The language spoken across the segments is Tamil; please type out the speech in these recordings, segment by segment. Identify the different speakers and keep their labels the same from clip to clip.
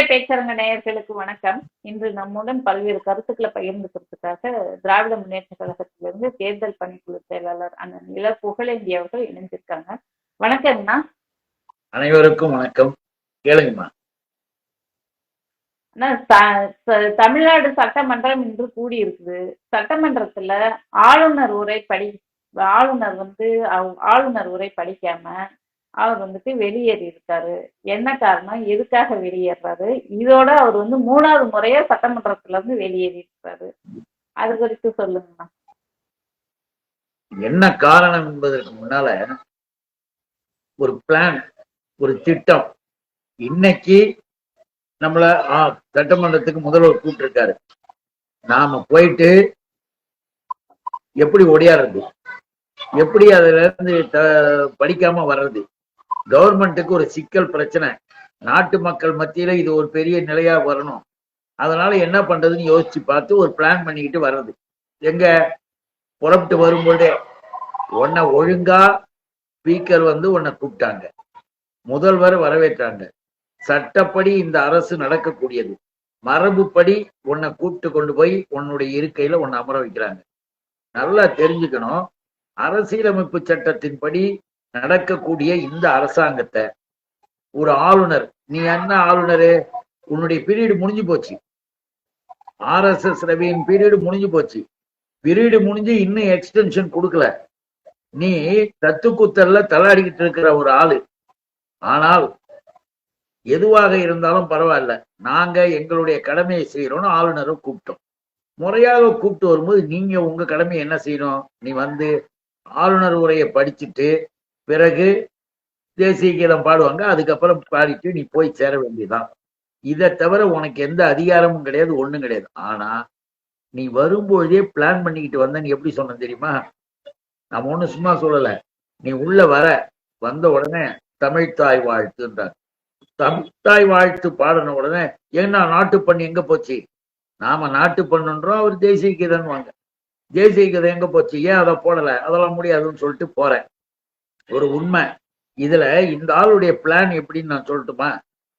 Speaker 1: தாமரை பேச்சரங்க நேயர்களுக்கு வணக்கம். இன்று நம்முடன் பல்வேறு கருத்துக்களை பகிர்ந்துக்கிறதுக்காக திராவிட முன்னேற்ற கழகத்திலிருந்து தேர்தல் பணிக்குழு செயலாளர் அண்ணன் இள புகழேந்தி அவர்கள் இணைஞ்சிருக்காங்க வணக்கம்ண்ணா
Speaker 2: அனைவருக்கும் வணக்கம். கேளுங்கம்மா.
Speaker 1: தமிழ்நாடு சட்டமன்றம் இன்று கூடி இருக்குது சட்டமன்றத்துல ஆளுநர் உரை படி ஆளுநர் வந்து ஆளுநர் உரை படிக்காம அவர் வந்துட்டு வெளியேறி இருக்காரு. என்ன காரணம் எதுக்காக வெளியேறாரு? இதோட அவர் வந்து மூணாவது முறையா சட்டமன்றத்துல இருந்து வெளியேறி இருக்காரு. அது குறித்து சொல்லுங்கண்ணா
Speaker 2: என்ன காரணம் என்பதற்கு முன்னால ஒரு பிளான் ஒரு திட்டம். இன்னைக்கு நம்மள சட்டமன்றத்துக்கு முதல்வர் கூப்பிட்டிருக்காரு. நாம போயிட்டு எப்படி ஒடியாடுறது எப்படி அதுல இருந்து த- படிக்காம வர்றது? கவர்மெண்ட்டுக்கு ஒரு சிக்கல் பிரச்சனை. நாட்டு மக்கள் மத்தியில இது ஒரு பெரிய நிலையா வரணும். அதனால என்ன பண்றதுன்னு யோசிச்சு பார்த்து ஒரு பிளான் பண்ணிக்கிட்டு வர்றது. எங்க புறப்பட்டு வரும்போதே உன்னை ஒழுங்கா ஸ்பீக்கர் வந்து உன்னை கூப்பிட்டாங்க. முதல்வர் வரவேற்றாங்க. சட்டப்படி இந்த அரசு நடக்கக்கூடியது. மரபுப்படி உன்னை கூப்பிட்டு கொண்டு போய் உன்னுடைய இருக்கையில உன்னை அமர வைக்கிறாங்க. நல்லா தெரிஞ்சுக்கணும். அரசியலமைப்பு சட்டத்தின்படி நடக்கக்கூடிய இந்த அரசாங்கத்தை ஒரு ஆளுநர் நீ என்ன ஆளுநரு? உன்னுடைய பீரியடு முடிஞ்சு போச்சு. ஆர்எஸ்எஸ் ரவியின் பீரியடு முடிஞ்சு போச்சு. பீரியடு முடிஞ்சு இன்னும் எக்ஸ்டென்ஷன் கொடுக்கல. நீ தத்துக்குத்தல்ல தள்ளாடிக்கிட்டு இருக்கிற ஒரு ஆளு. ஆனால் எதுவாக இருந்தாலும் பரவாயில்ல. நாங்க எங்களுடைய கடமையை செய்யறோம்னு ஆளுநரும் கூப்பிட்டோம். முறையாக கூப்பிட்டு வரும்போது நீங்க உங்க கடமையை என்ன செய்யணும்? நீ வந்து ஆளுநர் உரையை படிச்சுட்டு பிறகு தேசிய கீதம் பாடுவாங்க. அதுக்கப்புறம் பாடிட்டு நீ போய் சேர வேண்டியதுதான். இதை தவிர உனக்கு எந்த அதிகாரமும் கிடையாது ஒண்ணும் கிடையாது. ஆனா நீ வரும்பொழுதே பிளான் பண்ணிக்கிட்டு வந்த நீ எப்படி சொன்ன தெரியுமா? நம்ம ஒண்ணும் சும்மா சொல்லலை. நீ உள்ள வர. வந்த உடனே தமிழ்த்தாய் வாழ்த்துன்றார். தாய் வாழ்த்து பாடின உடனே என்ன நாட்டு பண்ணி எங்க போச்சு? நாம நாட்டு பண்ணுன்றோம் அவர் தேசிய கீதம் வாங்க. தேசிய கீதம் எங்க போச்சு? ஏன் அதை போடலை? அதெல்லாம் முடியாதுன்னு சொல்லிட்டு போறேன். ஒரு உண்மை. இதுல இந்த ஆளுடைய பிளான் எப்படின்னு நான் சொல்லட்டுமா?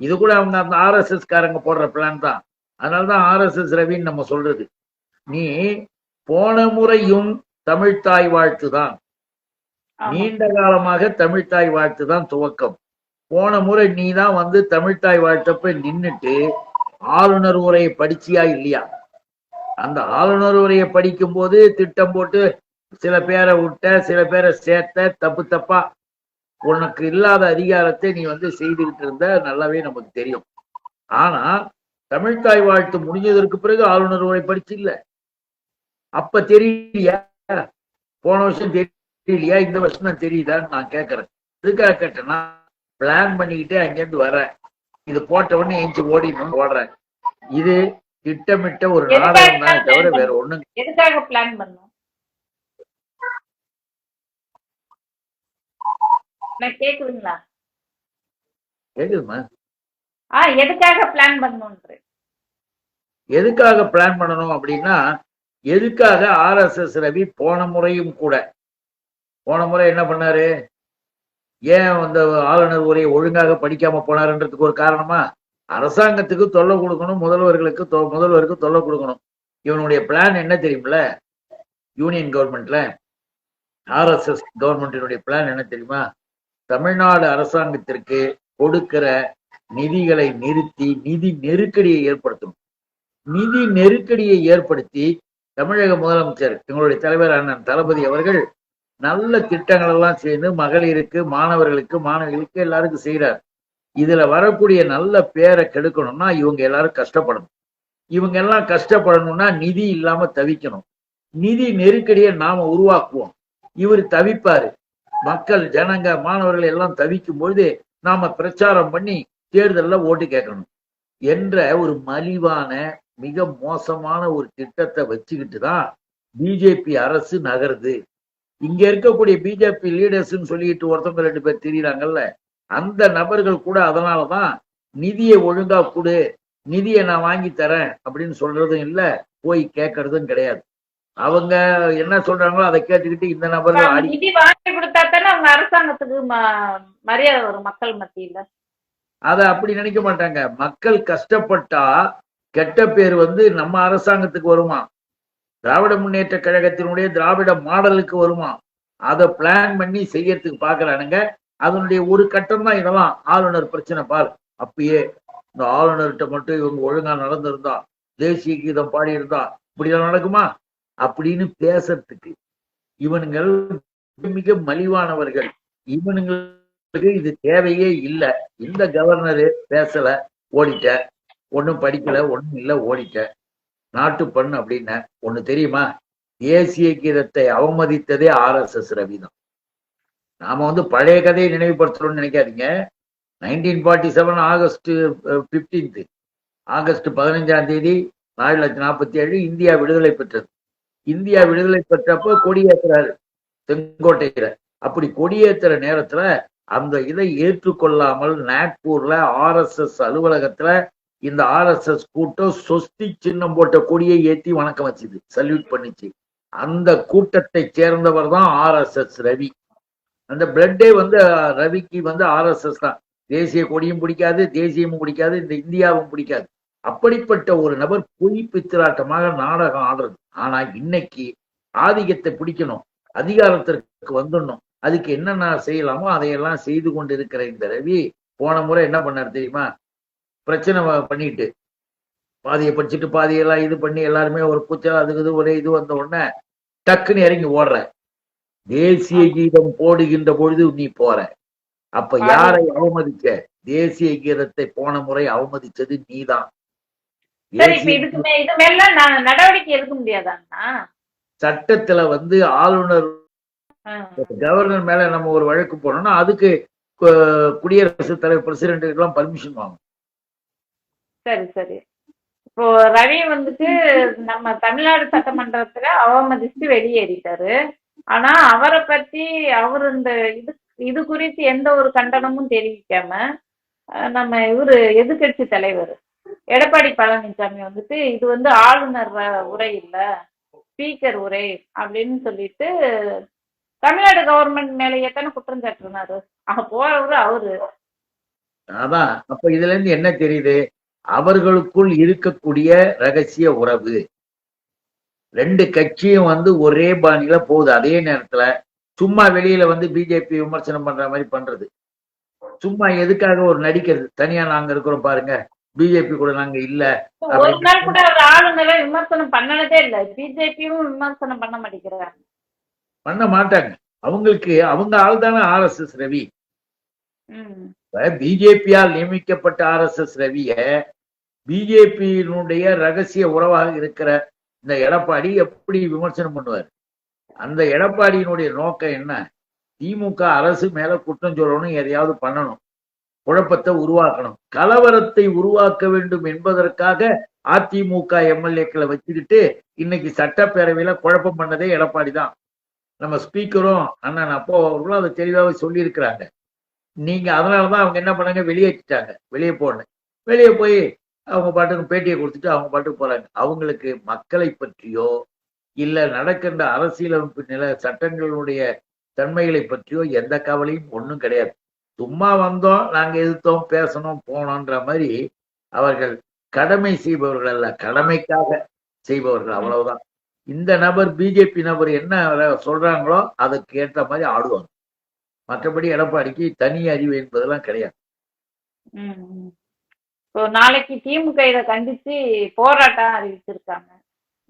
Speaker 2: இது கூட அவங்க அந்த ஆர்எஸ்எஸ் காரங்க போடுற பிளான் தான். அதனாலதான் ஆர்எஸ்எஸ் ரவின்னு நம்ம சொல்றது. நீ போன முறையும் தமிழ்த்தாய் வாழ்த்து தான். நீண்ட காலமாக தமிழ்த்தாய் வாழ்த்து தான் துவக்கம். போன முறை நீ தான் வந்து தமிழ்த்தாய் வாழ்த்தப்ப நின்னுட்டு ஆளுநர் உரையை படிச்சியா இல்லையா? அந்த ஆளுநர் உரையை படிக்கும் போது திட்டம் போட்டு சில பேரை விட்ட சில பேரை சேர்த்த தப்பு தப்பா உனக்கு இல்லாத அதிகாரத்தை நீ வந்து செய்துகிட்டு இருந்த நல்லாவே நமக்கு தெரியும். ஆனா தமிழ்த்தாய் வாழ்த்து முடிஞ்சதற்கு பிறகு ஆளுநர் உரை படிச்சு இல்ல அப்ப தெரியலையா? போன வருஷம் தெரியலையா? இந்த வருஷம் தான் தெரியுதான்னு நான் கேட்கறேன் இதுக்காக கேட்டேன்னா பிளான் பண்ணிக்கிட்டே அங்கேருந்து வரேன் இது போட்ட உடனே எஞ்சி ஓடிடணும் ஓடுறேன். இது திட்டமிட்ட ஒரு நாடகம் தானே தவிர வேற ஒண்ணும்
Speaker 1: எதுக்காக பிளான் பண்ணோம் நான் கேக்குதுங்களா?
Speaker 2: கேக்குதுமா
Speaker 1: ஆ எதுக்காக பிளான் பண்ணணும்ன்ற
Speaker 2: எதுக்காக பிளான் பண்ணணும் அப்படின்னா எதுக்காக ஆர்எஸ்எஸ் ரவி போன முறையும் கூட போன முறை என்ன பண்ணாரு? ஏன் அந்த ஆளுநர் உரையை ஒழுங்காக படிக்காம போனாருன்றதுக்கு ஒரு காரணமா? அரசாங்கத்துக்கு தொல்லை கொடுக்கணும் முதல்வர்களுக்கு முதல்வருக்கு தொல்லை கொடுக்கணும். இவனுடைய பிளான் என்ன தெரியுமில்ல? யூனியன் கவர்மெண்ட்ல ஆர்எஸ்எஸ் கவர்மெண்டினுடைய பிளான் என்ன தெரியுமா? தமிழ்நாடு அரசாங்கத்திற்கு கொடுக்கிற நிதிகளை நிறுத்தி நிதி நெருக்கடியை ஏற்படுத்தணும் நிதி நெருக்கடியை ஏற்படுத்தி தமிழக முதலமைச்சர் எங்களுடைய தலைவர் அண்ணன் தளபதி அவர்கள் நல்ல திட்டங்கள் எல்லாம் செய்து மகளிருக்கு மாணவர்களுக்கு மாணவிகளுக்கு எல்லாருக்கும் செய்கிறார் இதுல வரக்கூடிய நல்ல பேரை கெடுக்கணும்னா இவங்க எல்லாரும் கஷ்டப்படணும். இவங்க எல்லாம் கஷ்டப்படணும்னா நிதி இல்லாம தவிக்கணும். நிதி நெருக்கடியை நாம உருவாக்குவோம். இவர் தவிப்பாரு. மக்கள் ஜனங்க மாணவர்கள் எல்லாம் தவிக்கும் பொழுது நாம பிரச்சாரம் பண்ணி தேர்தல்ல ஓட்டு கேட்கணும் என்ற ஒரு மலிவான மிக மோசமான ஒரு திட்டத்தை வச்சுக்கிட்டு தான் பிஜேபி அரசு நகருது. இங்க இருக்கக்கூடிய பிஜேபி லீடர்ஸ்ன்னு சொல்லிட்டு ஒருத்தவங்க ரெண்டு பேர் தெரியுறாங்கல்ல அந்த நபர்கள் கூட அதனாலதான் நிதியை ஒழுங்கா கொடு நிதியை நான் வாங்கி தரேன் அப்படின்னு சொல்றதும் இல்ல போய் கேட்கறதும் கிடையாது. அவங்க என்ன சொல்றாங்களோ அதை கேட்டுக்கிட்டு இந்த ஆடி
Speaker 1: நிதி வாங்கி கொடுத்தா தானே அவங்க அரசாங்கத்துக்கு மரியாதை வரும் மக்கள் மத்தியில.
Speaker 2: அத அப்படி நினைக்க மாட்டாங்க. மக்கள் கஷ்டப்பட்டா கெட்ட பேர் வந்து நம்ம அரசாங்கத்துக்கு வருமா? திராவிட முன்னேற்ற கழகத்தினுடைய திராவிட மாடலுக்கு வருமா? அதை பிளான் பண்ணி செய்யறதுக்கு பாக்குறானுங்க. அதனுடைய ஒரு கட்டம் தான் இதெல்லாம். ஆளுநர் பிரச்சனை பார். அப்பயே இந்த ஆளுநர்கிட்ட மட்டும் இவங்க ஒழுங்கா நடந்திருந்தா தேசிய கீதம் பாடியிருந்தா இப்படிலாம் நடக்குமா? அப்படின்னு பேசுறதுக்கு இவனுங்கள் மிக மலிவானவர்கள். இவனுங்களுக்கு இது தேவையே இல்லை. இந்த கவர்னரு பேசல ஓடிட்ட. ஒன்றும் படிக்கல ஒண்ணும் இல்லை ஓடிட்ட. நாட்டு பண்ணு அப்படின்ன ஒன்று தெரியுமா? தேசிய கீதத்தை அவமதித்ததே ஆர் எஸ் எஸ் ரவிதான் நாம வந்து பழைய கதையை நினைவுபடுத்துறோம்னு நினைக்காதீங்க. Nineteen forty seven August fifteenth August பதினஞ்சாம் தேதி ஆயிரத்தி தொள்ளாயிரத்தி நாற்பத்தி ஏழு இந்தியா விடுதலை பெற்றது. இந்தியா விடுதலை பெற்றப்போ கொடியேற்றுறாரு செங்கோட்டையில. அப்படி கொடியேற்றுற நேரத்துல அந்த இதை ஏற்றுக்கொள்ளாமல் நாக்பூர்ல ஆர்எஸ்எஸ் அலுவலகத்துல இந்த ஆர்எஸ்எஸ் கூட்டம் சொஸ்தி சின்னம் போட்ட கொடியை ஏத்தி வணக்கம் வச்சுது சல்யூட் பண்ணிச்சு. அந்த கூட்டத்தை சேர்ந்தவர் தான் ஆர்எஸ்எஸ் ரவி. அந்த பிளட்டே வந்து ரவிக்கு வந்து ஆர்எஸ்எஸ் தான். தேசிய கொடியும் பிடிக்காது தேசியமும் பிடிக்காது இந்த இந்தியாவும் பிடிக்காது. அப்படிப்பட்ட ஒரு நபர் பொய் பித்திராட்டமாக நாடகம் ஆடுறது. ஆனா இன்னைக்கு ஆதிக்கத்தை பிடிக்கணும் அதிகாரத்திற்கு வந்துடணும் அதுக்கு என்னென்ன செய்யலாமோ அதையெல்லாம் செய்து கொண்டு இருக்கிற இந்த ரவி போன முறை என்ன பண்ணார் தெரியுமா? பிரச்சனை பண்ணிட்டு பாதியை படிச்சுட்டு பாதியெல்லாம் இது பண்ணி எல்லாருமே ஒரு கூச்சல் அதுக்கு இது ஒரே இது வந்த உடனே டக்குன்னு இறங்கி ஓடுற. தேசிய கீதம் போடுகின்ற பொழுது நீ போற. அப்ப யாரை அவமதிச்ச தேசிய கீதத்தை போன முறை அவமதிச்சது நீதான்.
Speaker 1: நடவடிக்கை எடுக்க முடியாதாண்ணா
Speaker 2: சட்டத்துல வந்து ஆளுநர். கவர்னர் மேல நம்ம ஒரு வழக்கு போனோம்னா அதுக்கு குடியரசுத் தலைவர் பிரசிடென்ட் எல்லாம் பர்மிஷன் வாங்கணும்.
Speaker 1: சரி சரி. இப்போ ரவி வந்துட்டு நம்ம தமிழ்நாடு சட்டமன்றத்துல அவமதிச்சு வெளியேறிட்டாரு. ஆனா அவரை பத்தி அவர் இந்த இது இது குறித்து எந்த ஒரு கண்டனமும் தெரிவிக்காம நம்ம இவரு எதிர்க்கட்சி தலைவர். எடப்பாடி பழனிசாமி வந்துட்டு இது வந்து ஆளுநர் உரை இல்ல ஸ்பீக்கர் உரை அப்படின்னு சொல்லிட்டு தமிழ்நாடு கவர்மெண்ட் மேல எத்தனை குற்றம் சாட்டுனாரு. போறவரு அவரு.
Speaker 2: அதான் அப்ப இதுல இருந்து என்ன தெரியுது? அவர்களுக்குள் இருக்கக்கூடிய ரகசிய உறவு. ரெண்டு கட்சியும் வந்து ஒரே பாணியில போகுது. அதே நேரத்துல சும்மா வெளியில வந்து பிஜேபி விமர்சனம் பண்ற மாதிரி பண்றது. சும்மா எதுக்காக ஒரு நடிக்கிறது? தனியா நாங்க இருக்கிறோம் பாருங்க. பிஜேபி கூட நாங்க இல்ல.
Speaker 1: ஒரு நாள் கூட ஆளுநரை விமர்சனம் பண்ணனதே இல்ல. பிஜேபியும் விமர்சனம் பண்ண மாட்டேங்கிறாங்க.
Speaker 2: பண்ண மாட்டாங்க. அவங்களுக்கு அவங்க ஆள் தானே ஆர்எஸ்எஸ் ரவி.
Speaker 1: ம்.
Speaker 2: பிஜேபியால் நியமிக்கப்பட்ட ஆர்எஸ்எஸ் ரவிய பிஜேபியினுடைய ரகசிய உறவாக இருக்கிற இந்த எடப்பாடி எப்படி விமர்சனம் பண்ணுவார்? அந்த எடப்பாடியினுடைய நோக்கம் என்ன? திமுக அரசு மேல குற்றம் சொல்லணும் எதையாவது பண்ணணும். குழப்பத்தை உருவாக்கணும். கலவரத்தை உருவாக்க வேண்டும் என்பதற்காக அதிமுக எம்எல்ஏக்களை வச்சுக்கிட்டு இன்னைக்கு சட்டப்பேரவையில குழப்பம் பண்ணதே எடப்பாடி தான். நம்ம ஸ்பீக்கரும் அண்ணன் அப்போ அவர்களும் அதை தெளிவாக சொல்லியிருக்கிறாங்க. நீங்க அதனாலதான் அவங்க என்ன பண்ணாங்க? வெளியேற்றிட்டாங்க. வெளியே போன வெளியே போய் அவங்க பாட்டுக்கு பேட்டியை கொடுத்துட்டு அவங்க பாட்டுக்கு போறாங்க. அவங்களுக்கு மக்களை பற்றியோ இல்ல நடக்கின்ற அரசியலமைப்பு நில சட்டங்களுடைய தன்மைகளை பற்றியோ எந்த கவலையும் ஒன்றும் கிடையாது. சும்மா வந்தோம் நாங்க எதிர்த்தோம் பேசணும் போனோன்ற மாதிரி அவர்கள் கடமை செய்பவர்கள் அல்ல கடமைக்காக செய்பவர்கள் அவ்வளவுதான். இந்த நபர் பிஜேபி நபர் என்ன சொல்றாங்களோ அதுக்கு ஏற்ற மாதிரி ஆடுவாங்க. மற்றபடி எடப்பாடிக்கு தனி அறிவு என்பதெல்லாம் கிடையாது.
Speaker 1: இப்போ நாளைக்கு திமுக இதை கண்டிச்சு போராட்டம் அறிவிச்சிருக்காங்க.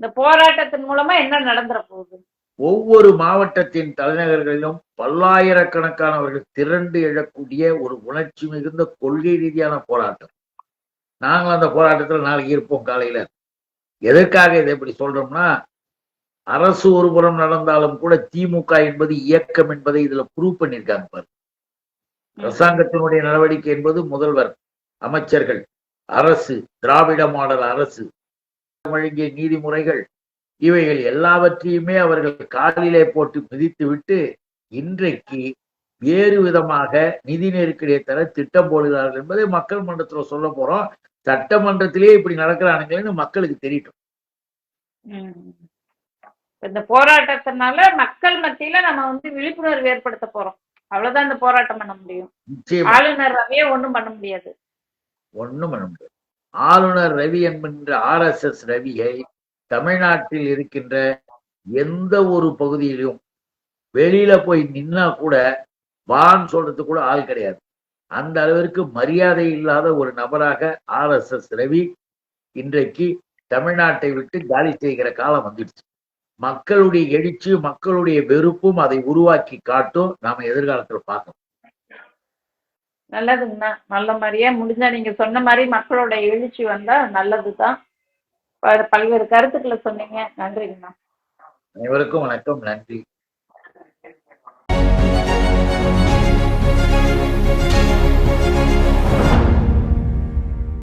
Speaker 1: இந்த போராட்டத்தின் மூலமா என்ன நடந்துற போகுது?
Speaker 2: ஒவ்வொரு மாவட்டத்தின் தலைநகர்களிலும் பல்லாயிரக்கணக்கானவர்கள் திரண்டு எழக்கூடிய ஒரு உணர்ச்சி மிகுந்த கொள்கை ரீதியான போராட்டம். நாங்கள் அந்த போராட்டத்தில் நாளைக்கு இருப்போம் காலையில. எதற்காக இதை இப்படி சொல்றோம்னா அரசு ஒருபுறம் நடந்தாலும் கூட திமுக என்பது இயக்கம் என்பதை இதுல ப்ரூவ் பண்ணியிருக்காங்க பாரு அரசாங்கத்தினுடைய நடவடிக்கை என்பது முதல்வர் அமைச்சர்கள் அரசு திராவிட மாடல் அரசு வழங்கிய நீதிமுறைகள் இவைகள் எல்லாவற்றையுமே அவர்கள் காலிலே போட்டு மிதித்து விட்டு இன்றைக்கு வேறு விதமாக நிதி நெருக்கடியை தர திட்டம் போடுகிறார்கள் என்பதை மக்கள் மன்றத்துல சொல்ல போறோம். சட்டமன்றத்திலேயே இப்படி நடக்கிறானுங்களேன்னு மக்களுக்கு தெரியட்டும்.
Speaker 1: இந்த போராட்டத்தினால மக்கள் மத்தியில நம்ம வந்து விழிப்புணர்வு ஏற்படுத்த போறோம். அவ்வளவுதான் இந்த போராட்டம் பண்ண முடியும். ஆளுநர் ரவியே ஒண்ணும் பண்ண முடியாது.
Speaker 2: ஒண்ணும் பண்ண முடியாது. ஆளுநர் ரவி என்கின்ற ஆர் எஸ் எஸ் ரவியை தமிழ்நாட்டில் இருக்கின்ற எந்த ஒரு பகுதியிலும் வெளியில போய் நின்னா கூட வான்னு சொல்றது கூட ஆள் கிடையாது. அந்த அளவிற்கு மரியாதை இல்லாத ஒரு நபராக ஆர் எஸ் எஸ் ரவி இன்றைக்கு தமிழ்நாட்டை விட்டு காலி செய்கிற காலம் வந்துடுச்சு. மக்களுடைய எழுச்சி மக்களுடைய வெறுப்பும் அதை உருவாக்கி காட்டும் நாம எதிர்காலத்துல பார்க்கணும்.
Speaker 1: நல்லதுங்கண்ணா. நல்ல மாதிரியே முடிஞ்சா நீங்க சொன்ன மாதிரி மக்களோட எழுச்சி வந்தா நல்லதுதான். பல்வேறு கருத்துக்களை சொன்னீங்க. நன்றிங்கண்ணா
Speaker 2: அனைவருக்கும் வணக்கம். நன்றி.